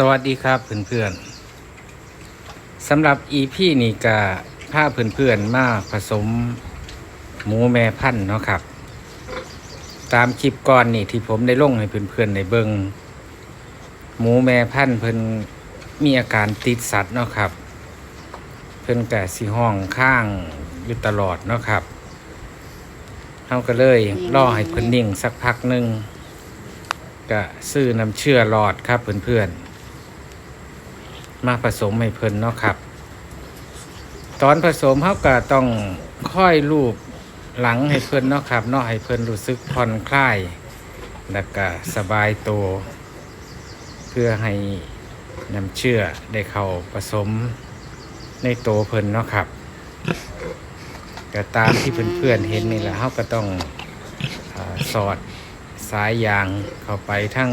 สวัสดีครับเพื่อนๆสำหรับ EP นี้ก็พาเพื่อนๆมาผสมหมูแม่พันธุ์เนาะครับ ตามคลิปก่อนนี่ที่ผมได้ลงให้เพื่อนๆในเบิงหมูแม่พันธุ์เพิ่นมีอาการติดสัตว์เนาะครับ เพิ่นกะสิห้องข้างอยู่ตลอดเนาะครับเฮาก็เลยรอให้เพิ่นนิ่งสักพักหนึ่งก็ซื้อน้ำเชื่อหลอดครับเพื่อนๆ มาผสมให้เพิ่นเนาะครับ ตอนผสมเขาก็ต้องค่อยลูบหลังให้เพิ่นเนาะครับเนาะให้เพิ่นรู้สึกผ่อนคลายแล้วก็สบายตัว เพื่อให้น้ำเชื่อได้เข้าผสมในตัวเพิ่นเนาะครับก็ตามที่เพื่อนๆเห็นนี่แหละเขาก็ต้องอสอดสายยางเข้าไปทั้ง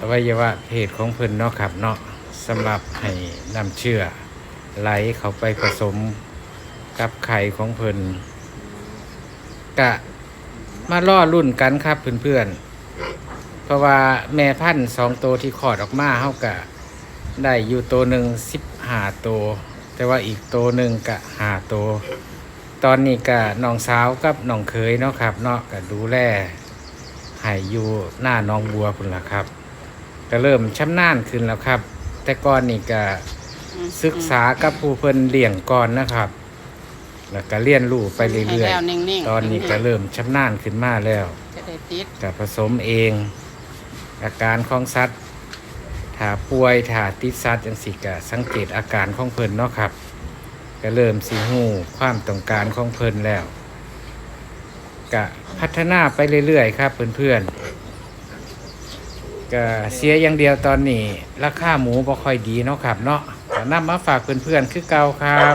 อวัยวะเพศของเพิ่นเนาะครับเนาะสำหรับให้นำเชื่อไหลเข้าไปผสมกับไข่ของเพิ่นกะมาล่อรุ่นกันครับเพื่อนๆ เพราะว่าแม่พันธุ์สองตัวที่คลอดออกมาเฮากะได้อยู่ตัวหนึ่งสิบห้าตัวแต่ว่าอีกตัวหนึ่งกะห้าตัวตอนนี้ก็น้องสาวกับน้องเคยเนาะครับเนาะก็ดูแลให้อยู่หน้าน้องบัวพุ่นละครับ ก็เริ่มชำนาญขึ้นแล้วครับ แต่ก่อนนี่ก็ศึกษากับผู้เพิ่นเลี้ยงก่อนนะครับ แล้วก็เรียนรู้ไปเรื่อยให้แล้วนิ่งๆๆตอนนี้ก็เริ่มชำนาญขึ้นมาแล้วจะได้ติดกับผสมเอง อาการของสัตว์ถ้าป่วยถ้าติดสัตว์จังสิกะสังเกตอาการของเพิ่นเนาะครับก็เริ่มสิหูความต้องการของเพิ่นแล้วก็พัฒนาไปเรื่อยๆ ครับเพื่อนๆ ก็เสียอย่างเดียวตอนนี้ ราคาหมูบ่ค่อยดีเนาะครับเนาะก็นำมาฝากเพื่อนๆคือเก่าครับ